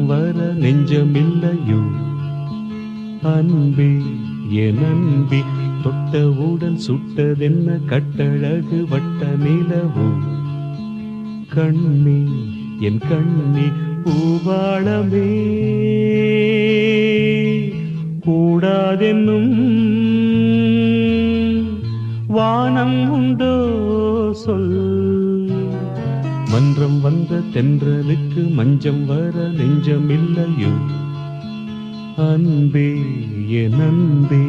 மன்றம் வர நெஞ்சமில்லையோ? அன்பே என் அன்பே தொட்டவுடன் சுட்டதென்ன கட்டழகு வட்ட நிலவோ கண்ணே என் கண்ணே பூவாளமே கூடாதென்னும் வானம் உண்டோ சொல்ல மன்றம் வந்த தென்றலுக்கு மஞ்சம் வர நெஞ்சமில்லையோ? அன்பே என் அன்பே.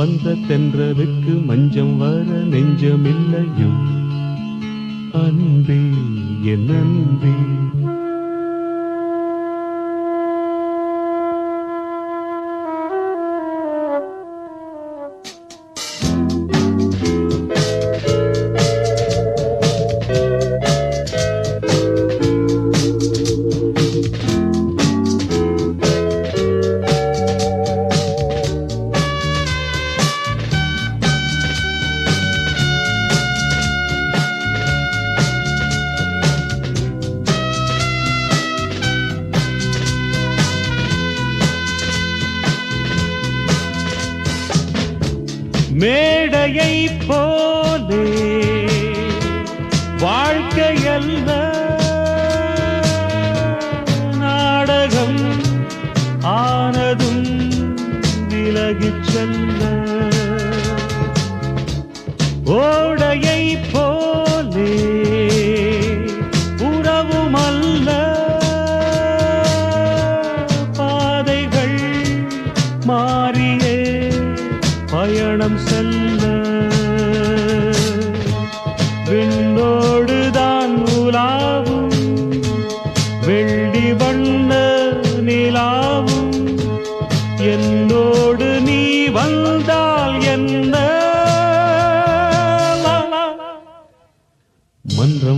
வந்த தென்றலுக்கு மஞ்சம் வர நெஞ்சமில்லையோ? அன்பே என் அன்பே மேடையை போலே வாழ்க்கையல்ல நாடகம் ஆனதும் விலகிச் செல்ல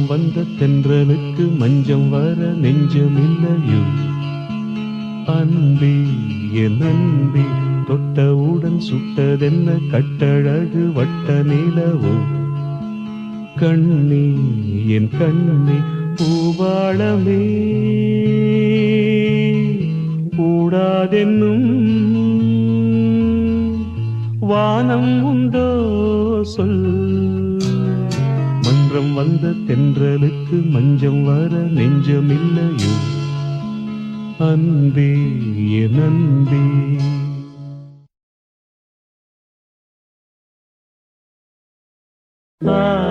மஞ்சம் வந்த தென்றலுக்கு மஞ்சம் வர நெஞ்சமில்லையோ அன்பே என் அன்பே தொட்டவுடன் சுட்டதென்ன கட்டழகு வட்ட நிலவோ? கண்ணே என் கண்ணே பூவாளமே. கூடாதென்னும் வானம் உண்டோ? சொல். மன்றம் வந்த தென்றலுக்கு மஞ்சம் வர நெஞ்சமில்லையோ? அன்பே என் அன்பே. ஆ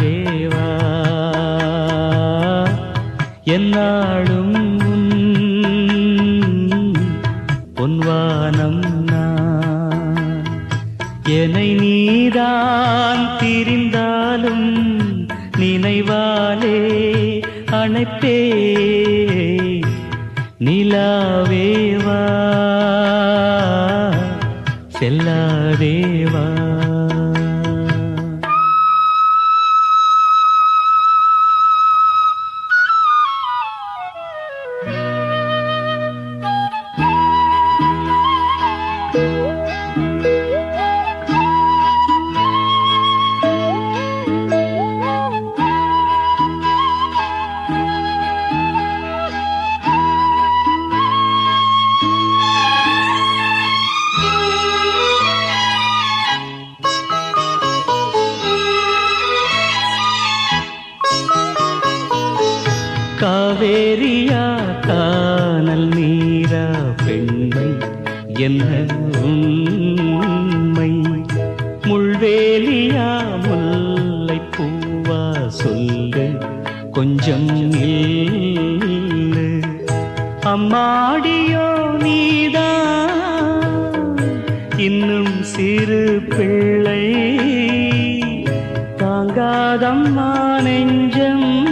தேவா என்னாலும் பொன்வானம் என்னை நீதான் திரிந்தாலும் நினைவாலே அணைப்பே நிலாவேவா செல்லாதேவா. சிறு பிள்ளை. தாங்காதம்மா நெஞ்சம்.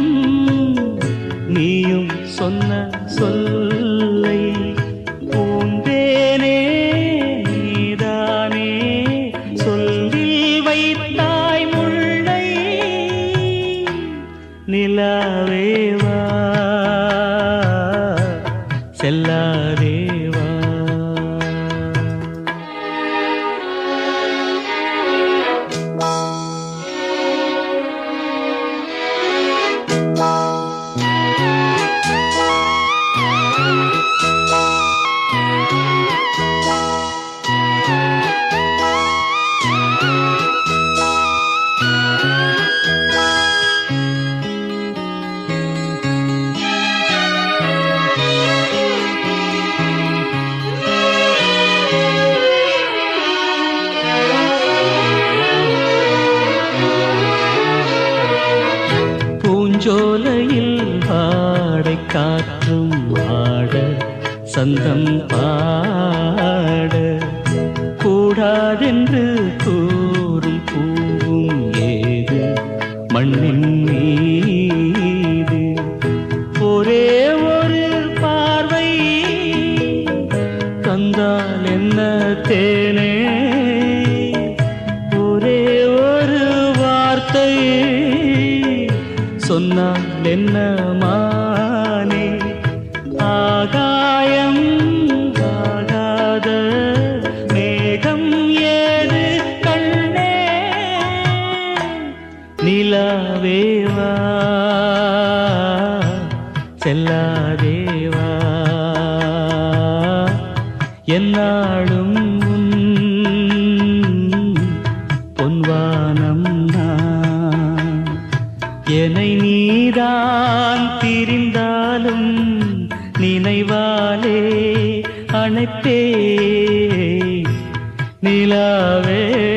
நீயும் சொன்ன சொல்ல உந்தன் நினைவாலே அணைப்பே. நிலாவே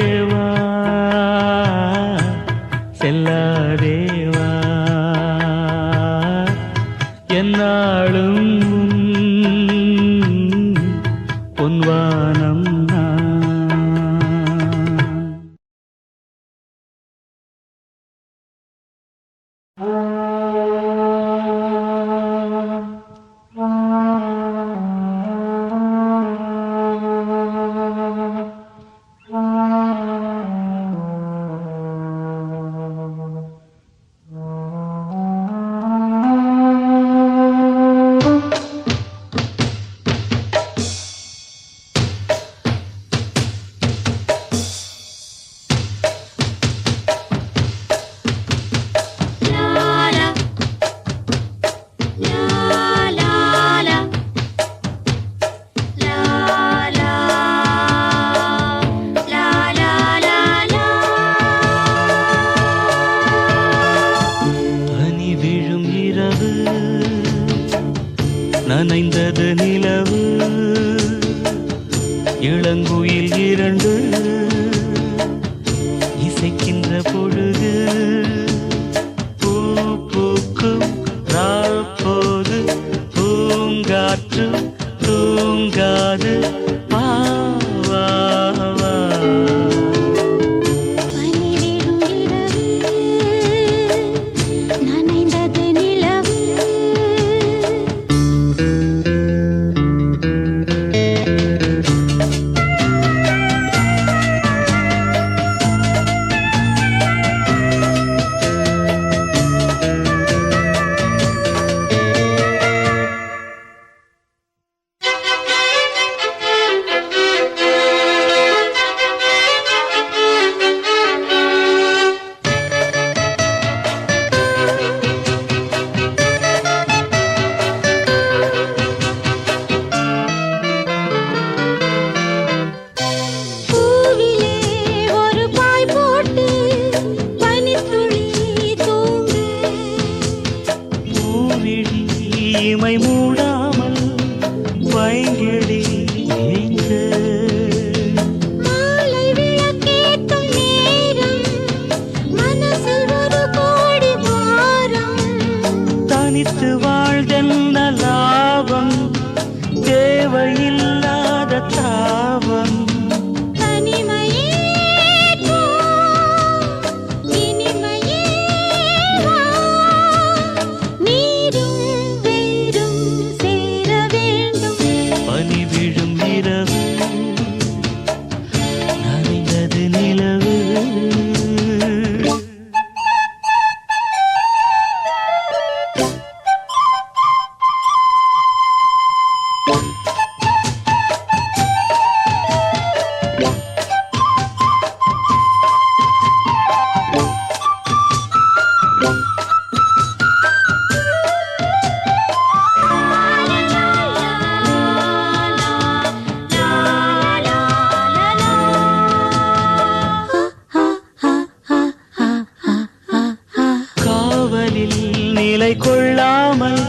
கொள்ளாமல்